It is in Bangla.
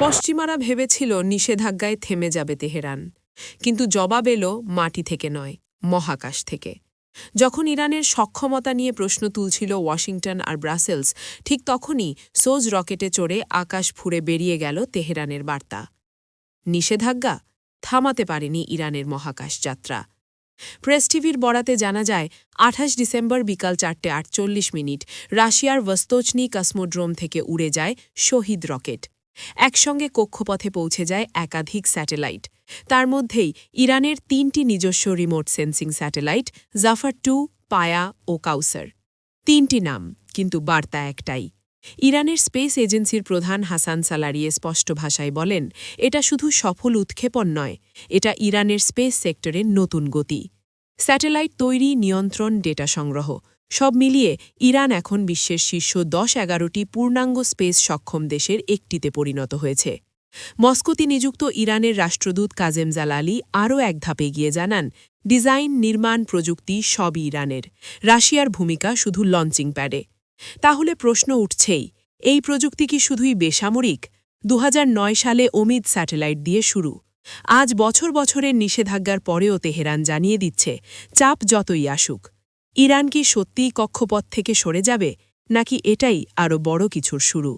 পশ্চিমারা ভেবেছিল নিষেধাজ্ঞায় থেমে যাবে তেহরান। কিন্তু জবাব এলো মাটি থেকে নয়, মহাকাশ থেকে। যখন ইরানের সক্ষমতা নিয়ে প্রশ্ন তুলছিল ওয়াশিংটন আর ব্রাসেলস, ঠিক তখনই সোজ রকেটে চড়ে আকাশ ফুঁড়ে বেরিয়ে গেল তেহরানের বার্তা। নিষেধাজ্ঞা? থামাতে পারেনি ইরানের মহাকাশ যাত্রা। প্রেস টিভির বরাতে জানা যায়, আঠাশ ডিসেম্বর বিকাল চারটে আটচল্লিশ মিনিট রাশিয়ার ভস্তোচনি কাসমোড্রোম থেকে উড়ে যায় শহীদ রকেট। একসঙ্গে কক্ষপথে পৌঁছে যায় একাধিক স্যাটেলাইট। তার মধ্যেই ইরানের তিনটি নিজস্ব remote sensing satellite, Zafar two, Paya ও কাউসার। তিনটি নাম, কিন্তু বার্তা একটাই। ইরানের স্পেস এজেন্সির প্রধান হাসান সালারিয়ে স্পষ্ট ভাষায় বলেন, এটা শুধু সফল উৎক্ষেপণ নয়, এটা ইরানের স্পেস সেক্টরের নতুন গতি। স্যাটেলাইট তৈরি নিয়ন্ত্রণ ডেটা সংগ্রহ সব মিলিয়ে ইরান এখন বিশ্বের শীর্ষ দশ এগারোটি পূর্ণাঙ্গ স্পেস সক্ষম দেশের একটিতে পরিণত হয়েছে। মস্কোতে নিযুক্ত ইরানের রাষ্ট্রদূত কাজেম জালালি আরও এক ধাপে গিয়ে জানান, ডিজাইন, নির্মাণ প্রযুক্তি সবই ইরানের। রাশিয়ার ভূমিকা শুধু লঞ্চিং প্যাডে। তাহলে প্রশ্ন উঠছেই, এই প্রযুক্তি কি শুধুই বেসামরিক? দু হাজার নয় সালে অমিত স্যাটেলাইট দিয়ে শুরু। আজ বছর বছরের নিষেধাজ্ঞার পরেও তেহরান জানিয়ে দিচ্ছে, চাপ যতই আসুক। ইরান কি সত্যিই কক্ষপথ থেকে সরে যাবে নাকি এটাই আরও বড় কিছুর শুরু?